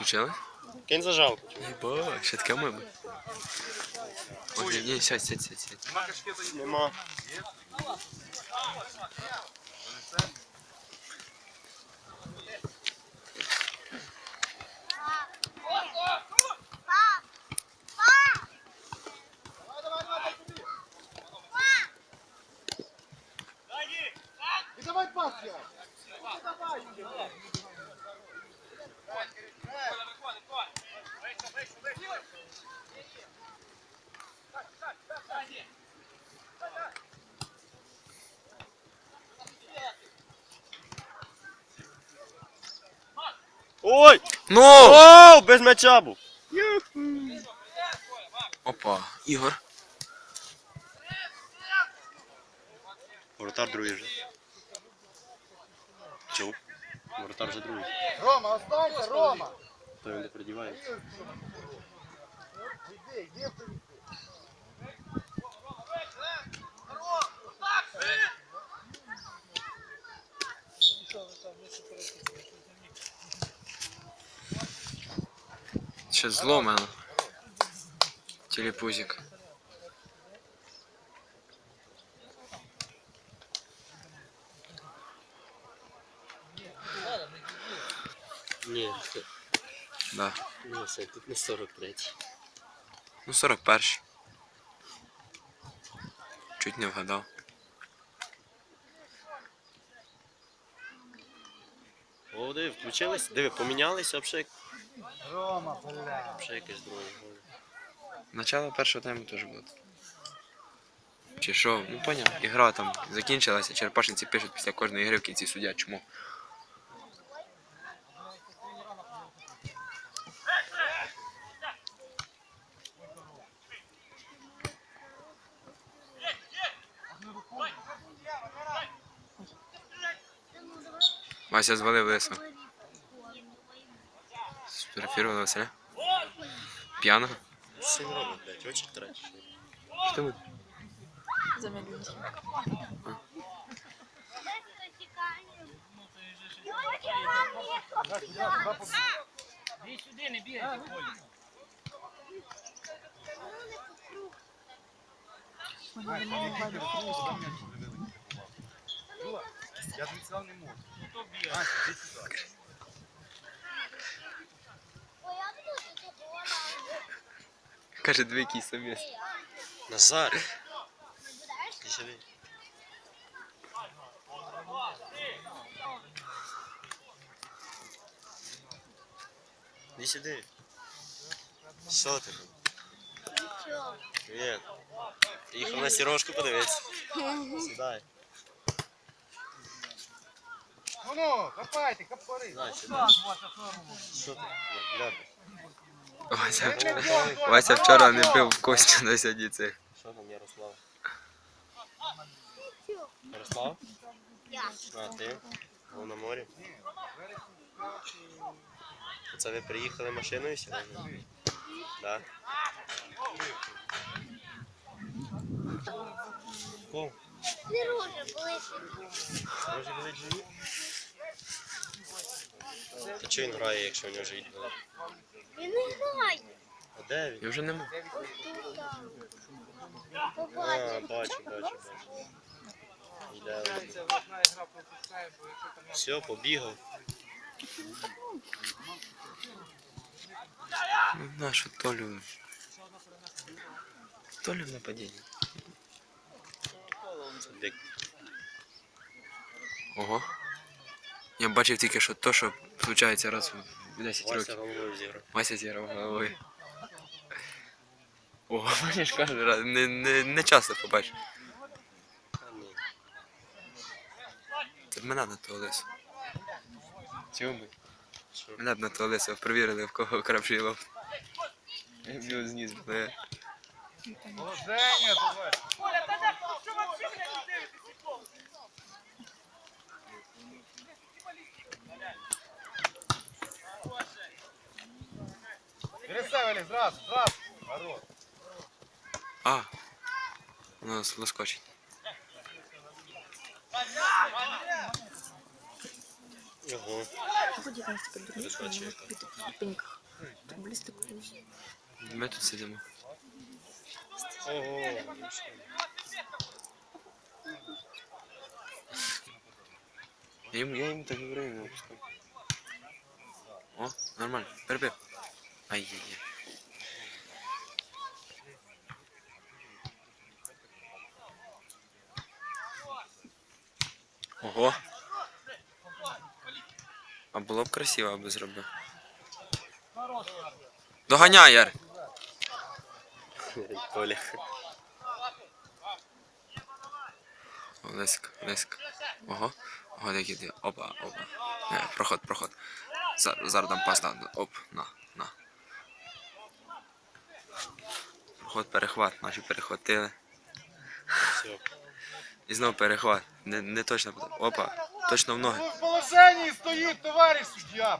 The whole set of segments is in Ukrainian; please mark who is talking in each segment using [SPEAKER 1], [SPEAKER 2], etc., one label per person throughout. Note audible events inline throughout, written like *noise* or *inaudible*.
[SPEAKER 1] Включили?
[SPEAKER 2] Кинь зажалку.
[SPEAKER 1] Єба, ще таке мимо. Ой, ні, сядь, сядь, сядь, сядь.
[SPEAKER 2] Нема. Ой!
[SPEAKER 1] Ну!
[SPEAKER 2] Оу, без м'яча був.
[SPEAKER 1] Опа, Ігор.
[SPEAKER 2] Воротар другий вже. Чув? Воротар вже другий.
[SPEAKER 3] Рома, останься, Рома.
[SPEAKER 2] То він не придівається.
[SPEAKER 3] Іди, іди, ти.
[SPEAKER 1] Ще зломано. Телепузик.
[SPEAKER 2] Ні,
[SPEAKER 1] Да.
[SPEAKER 2] ні, все, тут не 43.
[SPEAKER 1] Ну, 41. Чуть не вгадав.
[SPEAKER 2] О, диви, включились, диви, помінялися, взагалі,
[SPEAKER 3] Рома, бля.
[SPEAKER 2] взагалі якийсь другий. гол.
[SPEAKER 1] Начало першого тайму теж було. Чи що? Ну поняв. Ігра там закінчилася, черепашниці пишуть після кожної гри в кінці суддя чому. Вася звалив лисо. Сфотографували Василя. П'яного.
[SPEAKER 2] Син робить, блядь, очі трачиш.
[SPEAKER 1] Що ми?
[SPEAKER 4] Замедлить.
[SPEAKER 3] Я тобі сказав не можу.
[SPEAKER 1] Каже, дві який совєс.
[SPEAKER 2] Назар! Ти сюди. Іди сюди. Що ти? Привіт. Приїхав на сірошку подивитися. Сідай.
[SPEAKER 3] Ну ну, копайте, копори.
[SPEAKER 2] Сідай, сідай. Що ти? Бля,
[SPEAKER 1] Вася вчора, Вася вчора не бив в Костю на сьогодні цих.
[SPEAKER 2] Що там Ярослав? Ярослав? А, ти? Був на морі? Це ви приїхали машиною сьогодні? Да. Кого? Може болить живіт? Та чого він грає, якщо у нього живіт болить?
[SPEAKER 5] Він не грає.
[SPEAKER 2] А де він?
[SPEAKER 1] Я вже нема.
[SPEAKER 5] Тут там.
[SPEAKER 2] А,
[SPEAKER 5] Побачив.
[SPEAKER 2] бачу, бачу, бачу. Йде. Все, побігав.
[SPEAKER 1] Ну, нашу Толю. Толю в нападінні.
[SPEAKER 2] Дик.
[SPEAKER 1] Ого. Я бачив тільки що то, що случається раз в 10 років. Вася зіграв головою. Ого, бачиш, *laughs* каже, раз- не, не, не часто побачиш. Це мене на того лису. Цьому. Мене б на того лису перевірили, в кого крапший лоб. Я б його зніс, бля.
[SPEAKER 3] О, Женя, давай. Переставили, зразу, зразу. Хорош.
[SPEAKER 1] А, у нас лоскочить.
[SPEAKER 2] Ого.
[SPEAKER 4] Колись.
[SPEAKER 1] Ми тут сидимо.
[SPEAKER 2] Ого.
[SPEAKER 1] Я їм, я їм так говорю, не опускав. О, нормально, перебив. Ай-яй-яй. Ого. А було б красиво, аби зробив. Доганяй, Яр!
[SPEAKER 2] Коля. *laughs*
[SPEAKER 1] О, Лесик, Лесик. Ого. Ого, які ти. Опа, опа. Не, проход, проход. Зараз, зараз дам пас на. Оп, на, на. Проход, перехват. Наші перехватили. І знову перехват. Не, не точно. Опа. Точно в ноги.
[SPEAKER 3] Ну, в положенні стоїть, товариш суддя.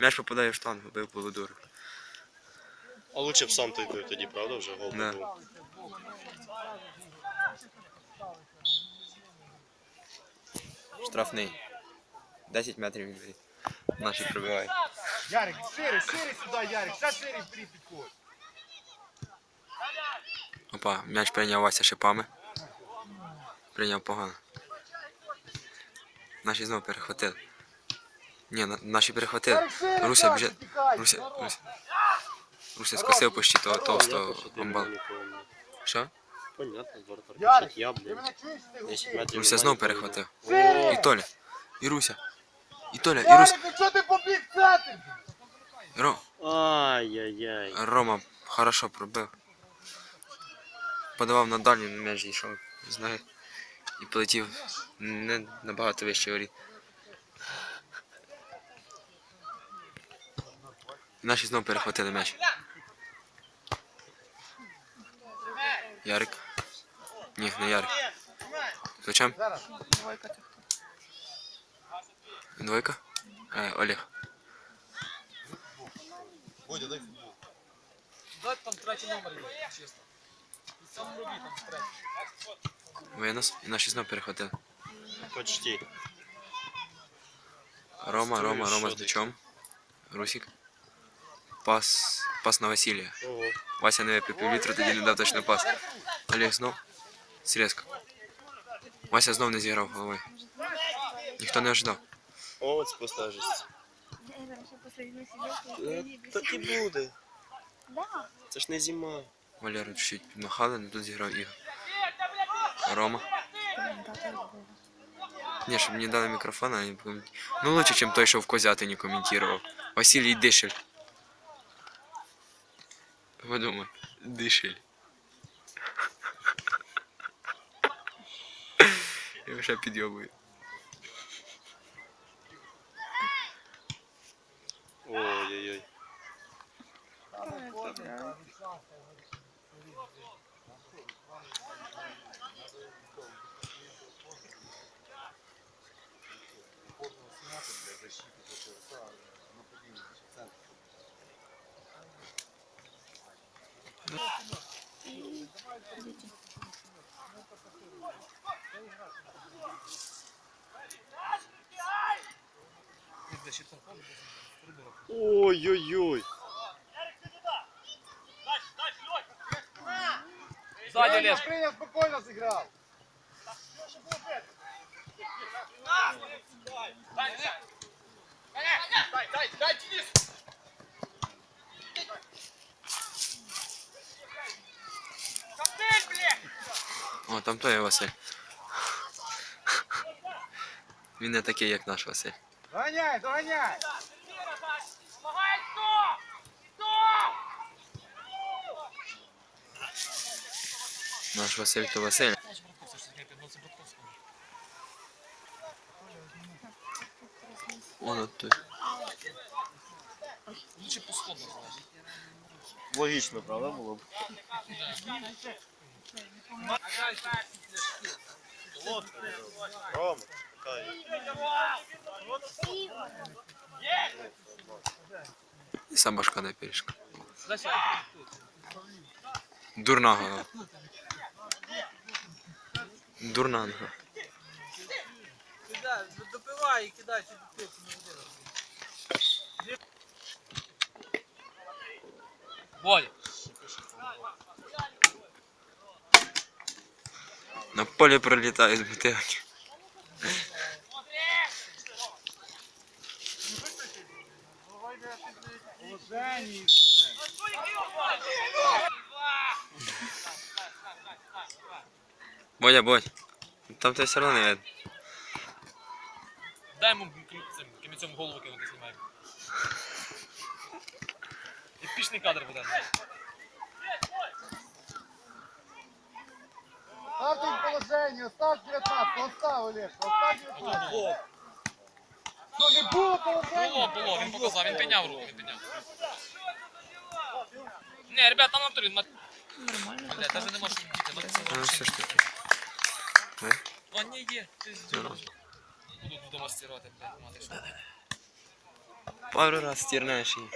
[SPEAKER 1] М'яч попадає в штангу, бив полудуру.
[SPEAKER 2] А лучше б сам той бив тоді, правда, вже гол
[SPEAKER 1] Да. Штрафний. 10 метрів від воріт. Наші пробивають.
[SPEAKER 3] Ярик, шире, шире сюди, Ярик, ще шире вперед підходь.
[SPEAKER 1] Опа, м'яч прийняв Вася шипами. Прийняв погано. Наші знову перехватили. Ні, на- наші перехватили. Руся біжить. Руся. Руся. Руся скосив почти того толстого амбала. Що?
[SPEAKER 2] Понятно, воротар.
[SPEAKER 3] Ярик,
[SPEAKER 2] я,
[SPEAKER 3] ти
[SPEAKER 2] блін.
[SPEAKER 3] мене чуєш, ти
[SPEAKER 2] 10 метрів.
[SPEAKER 1] Руся знов перехватив. І Толя. І Руся. І Толя, і Руся.
[SPEAKER 3] Ярик, ну чого ти побіг в?
[SPEAKER 1] Ро.
[SPEAKER 2] Ай-яй-яй.
[SPEAKER 1] Рома хорошо пробив. Подавав на дальню м'яч йшов з ноги. І полетів не набагато вище воріт. Наші знову перехватили м'яч. Ярик. Ні, не Ярик. Зачем?
[SPEAKER 3] Зараз.
[SPEAKER 4] Двойка це хто?
[SPEAKER 1] Двойка? Е, Олег.
[SPEAKER 3] Бодя, дай футбол.
[SPEAKER 6] Дать там третій номер є, чесно. І сам робіть там третій.
[SPEAKER 1] Винос. І наші знову перехватили.
[SPEAKER 2] Почти.
[SPEAKER 1] Рома,
[SPEAKER 2] Строю,
[SPEAKER 1] Рома, Рома
[SPEAKER 2] що
[SPEAKER 1] з
[SPEAKER 2] ти?
[SPEAKER 1] м'ячом. Русик. Пас. Пас на Василія.
[SPEAKER 2] Ого.
[SPEAKER 1] Вася не випив півлітру, тоді не дав точно пас. Олег знов. Срезка. Вася знов не зіграв головою. Ніхто не ожидав.
[SPEAKER 2] О, це просто жесть. Е, Так і буде.
[SPEAKER 5] Да.
[SPEAKER 2] Це ж не зима.
[SPEAKER 1] Валеру чуть-чуть підмахали, але тут зіграв Ігор. Рома.
[SPEAKER 4] Коментатор був.
[SPEAKER 1] Ні, щоб мені дали мікрофон, а не комент- Ну лучше, чим той, що в Козятині коментував. Василій Дишель. Подумай. Дишель. Я вже підйобую.
[SPEAKER 2] Ой-ой-ой. Ой-ой-ой.
[SPEAKER 6] Ззаді
[SPEAKER 3] Прийняв,
[SPEAKER 6] лес.
[SPEAKER 3] прийняв, спокійно зіграв.
[SPEAKER 6] Дай, дай, дай, Денис.
[SPEAKER 1] О, там той Василь. Він не такий, як наш Василь.
[SPEAKER 3] Доганяй, доганяй.
[SPEAKER 1] Наш Василь то Василь. О, ну той.
[SPEAKER 6] Лучше по сходу.
[SPEAKER 2] Логічно, правда, було б? Рома.
[SPEAKER 1] І сам башка не пиріжка. Дурна голова. Дурна нога.
[SPEAKER 6] Да, допивай і кидай цю бутилку на води. Боля.
[SPEAKER 1] На полі пролітають бутилки.
[SPEAKER 3] Положені.
[SPEAKER 1] Бодя, бодь. Там тебе все одно не видно.
[SPEAKER 6] Дай йому цим камінцем голову кинути знімаємо. Епічний кадр буде.
[SPEAKER 3] Ставте в положення, остав 19, остав, Олег, остав 19.
[SPEAKER 6] Було,
[SPEAKER 3] Що, не було положення?
[SPEAKER 6] було, було, він показав, він підняв руку, він підняв. Не, ребят, там на турі.
[SPEAKER 4] Нормально.
[SPEAKER 6] Блядь, даже не можеш діти, ну це
[SPEAKER 1] Ну, все ж таки.
[SPEAKER 6] А, ні, є, ти
[SPEAKER 1] ну.
[SPEAKER 6] Буду вдома стирати, блядь, мати що.
[SPEAKER 1] Пару раз стірнеш її.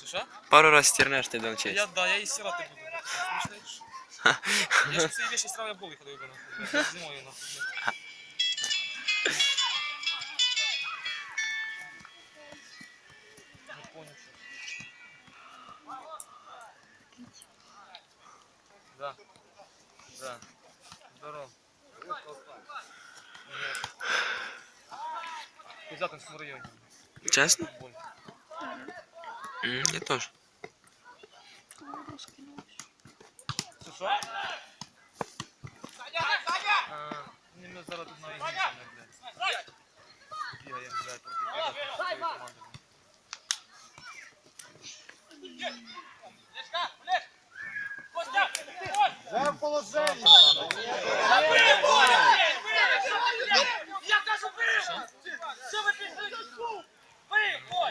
[SPEAKER 6] Ти що?
[SPEAKER 1] Пару раз стірнеш ти довчись.
[SPEAKER 6] Я, да, я її стирати буду. Смішно, *laughs* Я ж цієї стирав, я голий ходив би зимою нахуй, блядь. В Кузятинському районі.
[SPEAKER 1] Чесно?
[SPEAKER 6] Боль.
[SPEAKER 1] М, Я теж.
[SPEAKER 6] Це що? А, ні, ми зараз тут на ігрі саме, блядь. Бігаємо, блядь, проти кидати команди.
[SPEAKER 3] Вже в положенні.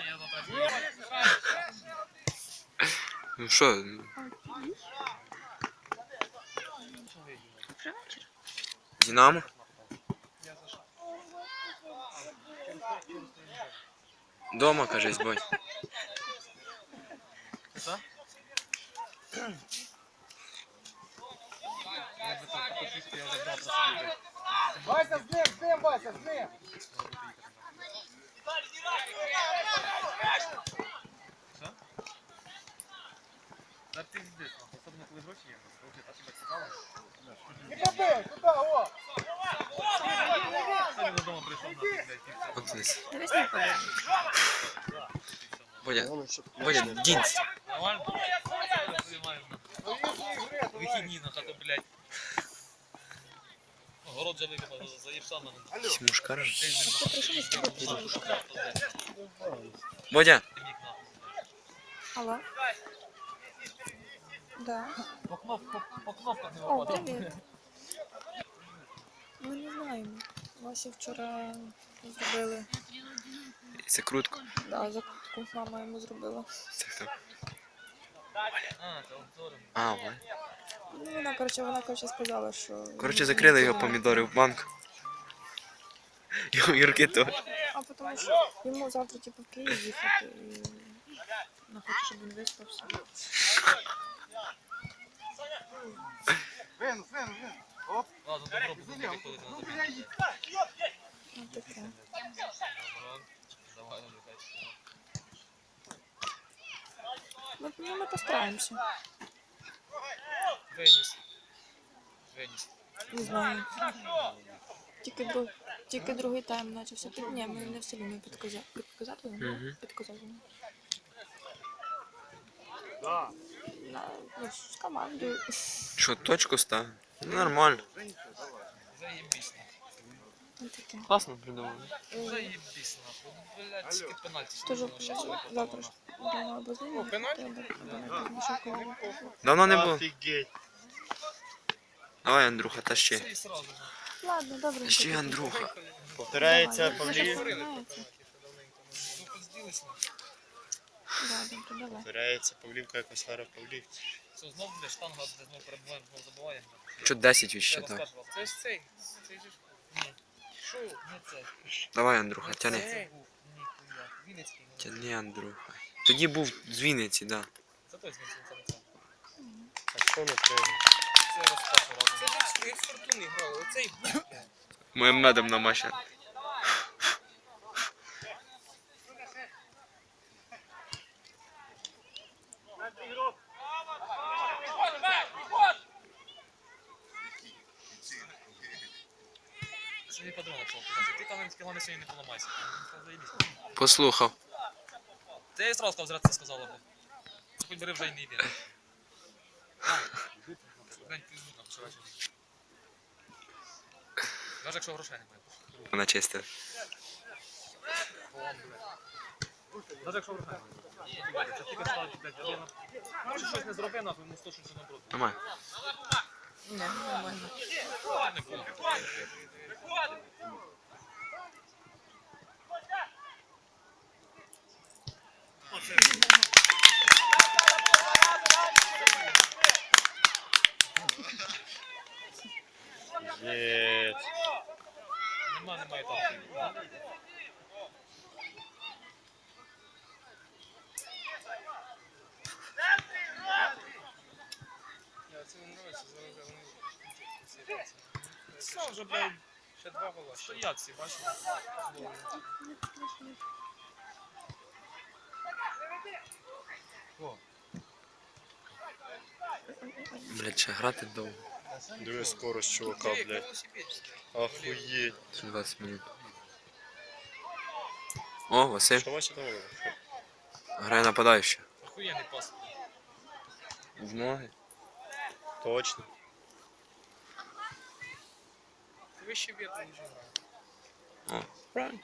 [SPEAKER 6] Я завтра
[SPEAKER 1] Ну що, Динамо? Дома, кажись, бодь.
[SPEAKER 6] Що? Я би так по фішки я вже завтра собі, блядь.
[SPEAKER 3] Вася, з ним, з ним, Вася, з ним.
[SPEAKER 6] Що? Да ти здесь, нахуй, особливо коли гроші є. Гроші, а тебе цікаво?
[SPEAKER 3] Не побий, туди, о.
[SPEAKER 6] Сьогодні додому прийшов, нахуй, блядь, і все.
[SPEAKER 1] От дивись.
[SPEAKER 4] Дивись на поле.
[SPEAKER 1] Бодя, Бодя, дінься.
[SPEAKER 6] Нормально? Вихідні на хату, блядь. Город вже викопав, на
[SPEAKER 4] із тебе пішов.
[SPEAKER 1] Бодя,
[SPEAKER 4] Алло? Да.
[SPEAKER 6] По, кноп, по, по кнопках не
[SPEAKER 4] О,
[SPEAKER 6] випадає.
[SPEAKER 4] привіт. Ми не знаємо. Вася вчора зробили.
[SPEAKER 1] це крутко.
[SPEAKER 4] Да, закрутку мама йому зробила.
[SPEAKER 1] Це хто?
[SPEAKER 6] А, це обзори.
[SPEAKER 1] А, Валя.
[SPEAKER 4] Ну, вона, коротше, вона, коротше, сказала, що...
[SPEAKER 1] Коротше, закрили його помідори в банк. Його Юрки теж.
[SPEAKER 4] А тому що йому завтра, типу, в Київ їхати і... Вона хоче, щоб він виспався. *laughs*
[SPEAKER 3] Винус, винус, винус. Оп,
[SPEAKER 6] Ладно, добро, буду виходити на
[SPEAKER 3] ну.
[SPEAKER 4] Ну, ну, ми постараємося.
[SPEAKER 6] Веніс.
[SPEAKER 4] Не знаю. Тільки, друг... Тільки другий тайм почався. Під... Ні, ми не все рівно підказати. Підказати?
[SPEAKER 1] Мгм.
[SPEAKER 4] Підказати.
[SPEAKER 3] Да.
[SPEAKER 4] На... Ну, з командою.
[SPEAKER 1] Що, точку став? Ну, нормально.
[SPEAKER 4] Таке.
[SPEAKER 1] Класно придумали.
[SPEAKER 6] Нахуй. Блядь, тільки пенальті. Зробили,
[SPEAKER 4] завтра ж думаю, або.
[SPEAKER 1] Давно не було.
[SPEAKER 3] Офігеть.
[SPEAKER 1] Давай, Андрюха, тащи.
[SPEAKER 4] Ладно, добре.
[SPEAKER 1] Тащи, Андрюха.
[SPEAKER 2] Повторяється.
[SPEAKER 6] Ну,
[SPEAKER 4] добре.
[SPEAKER 2] Повторяється Павлівка якось гара Павлів.
[SPEAKER 6] Що знову буде штанга, де знову перебуваємо, знову забуваємо.
[SPEAKER 1] Що 10 від
[SPEAKER 6] Я це ж цей, це ж... Ні. Що? Не це.
[SPEAKER 1] Давай, Андруха,
[SPEAKER 6] ну,
[SPEAKER 1] тяни. Тяни, Андруха. Тоді був з Вінниці, да.
[SPEAKER 6] Це той зміцнив це лице.
[SPEAKER 2] А що не треба?
[SPEAKER 6] Це розкажу разом. Це ж як фортуни грали, оцей був.
[SPEAKER 1] Моїм медом на маші.
[SPEAKER 6] Ігрок, Сьогодні патрон написав. Ти каменські головне сьогодні не поламайся.
[SPEAKER 1] Послухав.
[SPEAKER 6] Це я сразу сказав, зря це сказала. Це Хоч бери вже й не йди. Там, що. Навіть якщо грошей не буде.
[SPEAKER 1] Вона чистила.
[SPEAKER 6] Навіть якщо грошей не буде. Це тільки ставити, блядь, я думаю, Може щось не зроби, нахуй, йому 100 що наоборот.
[SPEAKER 1] Нормально.
[SPEAKER 4] Нормально.
[SPEAKER 6] Не було.
[SPEAKER 2] Єць.
[SPEAKER 6] Нема, немає там. Все вже, блядь, ще два гола. Стоять всі, бачиш? О,
[SPEAKER 1] Блядь, ще грати довго.
[SPEAKER 2] Диви скорость чувака, блядь. Охуєть.
[SPEAKER 1] 20 минут. О, Василь.
[SPEAKER 2] Що Вася там робить?
[SPEAKER 1] Грає нападаючий.
[SPEAKER 6] охуєнний пас.
[SPEAKER 1] В ноги.
[SPEAKER 2] Точно.
[SPEAKER 6] Ти вище вітер ніж грає.
[SPEAKER 1] Правильно.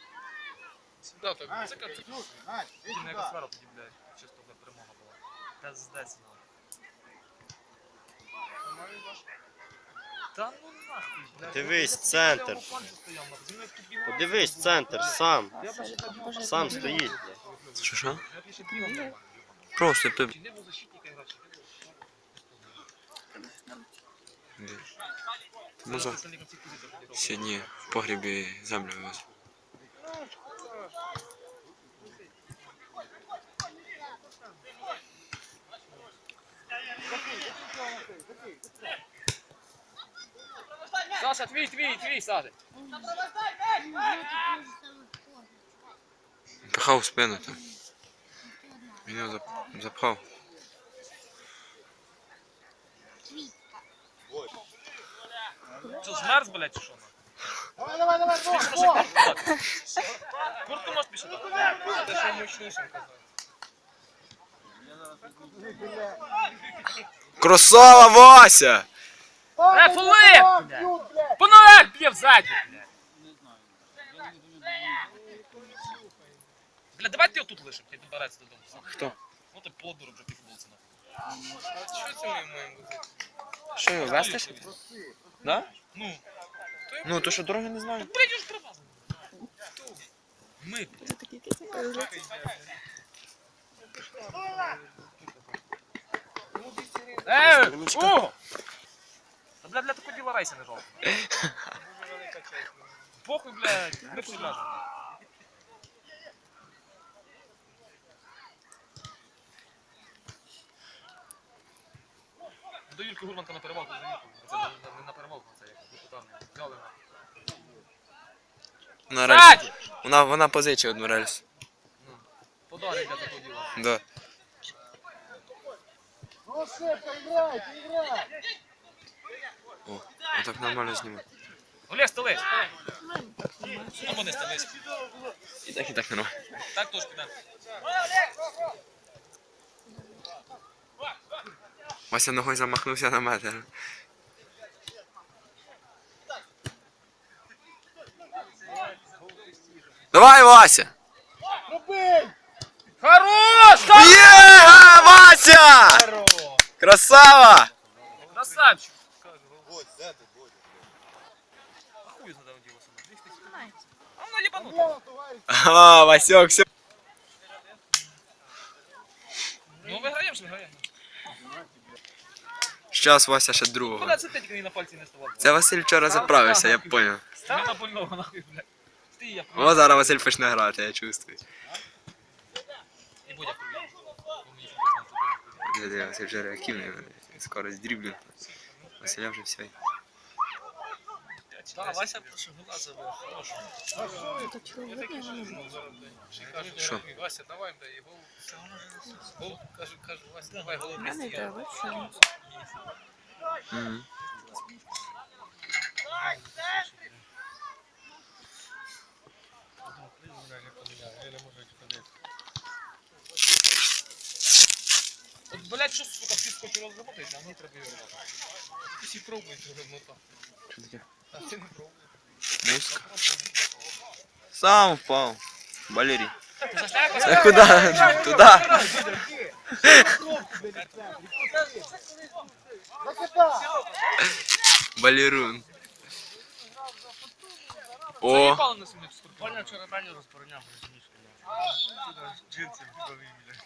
[SPEAKER 6] Да, так, це як
[SPEAKER 3] Слушай, Надь, иди
[SPEAKER 6] Тільки не тоді, блядь, чисто для перемога була. Пиздець, ну. Та ну нахуй, блядь.
[SPEAKER 2] Дивись, центр. Подивись, центр, сам. Сам стоїть, блядь.
[SPEAKER 1] Що що? Просто ти.
[SPEAKER 6] Чи не був защитника грав, чи не був?
[SPEAKER 1] Тому за... Сьогодні в погрібі землю вивез.
[SPEAKER 6] Саша, твій, твій, твій, Саша.
[SPEAKER 1] Пихав спину там. Зап- запхав.
[SPEAKER 6] Що, змерз, блядь, чи що?
[SPEAKER 3] Давай, давай, давай, бог.
[SPEAKER 6] Куртку можеш дати? Це що мощніше.
[SPEAKER 1] Красава Вася!
[SPEAKER 6] Е,
[SPEAKER 3] Давай, б'ють, блядь.
[SPEAKER 6] Б'є взаді, блядь. Бля, давай ти отут лишим, хай добереться додому.
[SPEAKER 1] Хто?
[SPEAKER 6] Ну ти подурок вже півфутболці нахуй. Що це ми маємо бути?
[SPEAKER 1] Що його вести ще? Да?
[SPEAKER 6] Ну,
[SPEAKER 1] Ну, то що дороги не знаю.
[SPEAKER 6] блядь, уж привазили. Ми,
[SPEAKER 4] Це такий
[SPEAKER 6] Е, о! Та, бля, для такого діла рейси не жалко. *laughs* Похуй, блядь, ми тут До Юльки Гурманка на перевалку за Юльку. Це не, не на перевалку, це як депутатний. Взяли на.
[SPEAKER 1] Вона рельс.
[SPEAKER 6] Ззаді!
[SPEAKER 1] Вона, вона позичила одну рельс.
[SPEAKER 6] Ну, подарок для такого діла.
[SPEAKER 1] Да.
[SPEAKER 3] Ну, Шепка, играйте, играй.
[SPEAKER 1] О, отак нормально знімати.
[SPEAKER 6] Олег, стелись! Або не стелись.
[SPEAKER 1] І так, і так нормально.
[SPEAKER 6] Так теж підемо.
[SPEAKER 1] Вася ногою замахнувся на метр. Давай, Вася!
[SPEAKER 3] Пробей.
[SPEAKER 6] Хорош!
[SPEAKER 1] Є! Вася!
[SPEAKER 6] Хорош!
[SPEAKER 1] Красава!
[SPEAKER 6] Красавчик! А хуй знає, де діло саме. А
[SPEAKER 1] Щас Вася ще другого.
[SPEAKER 6] Куди це ти тільки на пальці не ставав?
[SPEAKER 1] Це Василь вчора заправився, я поняв.
[SPEAKER 6] Стій на больного нахуй, блядь. Стій, я
[SPEAKER 1] О, зараз Василь почне грати, я чувствую.
[SPEAKER 6] І будь-як прийде.
[SPEAKER 1] Василь вже реактивний, скоро дріблінг. Василя вже все.
[SPEAKER 6] Так, Вася прошу гула забив. Хорошо.
[SPEAKER 4] не.
[SPEAKER 1] Що?
[SPEAKER 6] Вася, давай, дай його. Гол, кажу, кажу, Вася, давай голову
[SPEAKER 4] Мене треба, Mm.
[SPEAKER 1] От,
[SPEAKER 6] блядь, що, сука, всі хоче розробити, а мені треба її рвати. Всі пробують вже гнота.
[SPEAKER 1] Що таке?
[SPEAKER 6] А ти не пробуй.
[SPEAKER 1] Муска. Сам впав. Валерій.
[SPEAKER 6] Куда? Туда.
[SPEAKER 1] Це куди? Туди.
[SPEAKER 3] Закидай!
[SPEAKER 1] Балерун. О,
[SPEAKER 6] Заїбало на самі Поняв, вчора Даню розпороняв розумішки. Джинси вдові, блядь.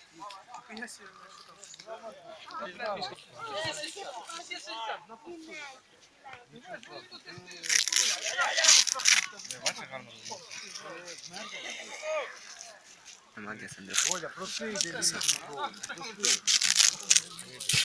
[SPEAKER 1] Молодец, Андрюха.
[SPEAKER 3] Воля, проси, Саша.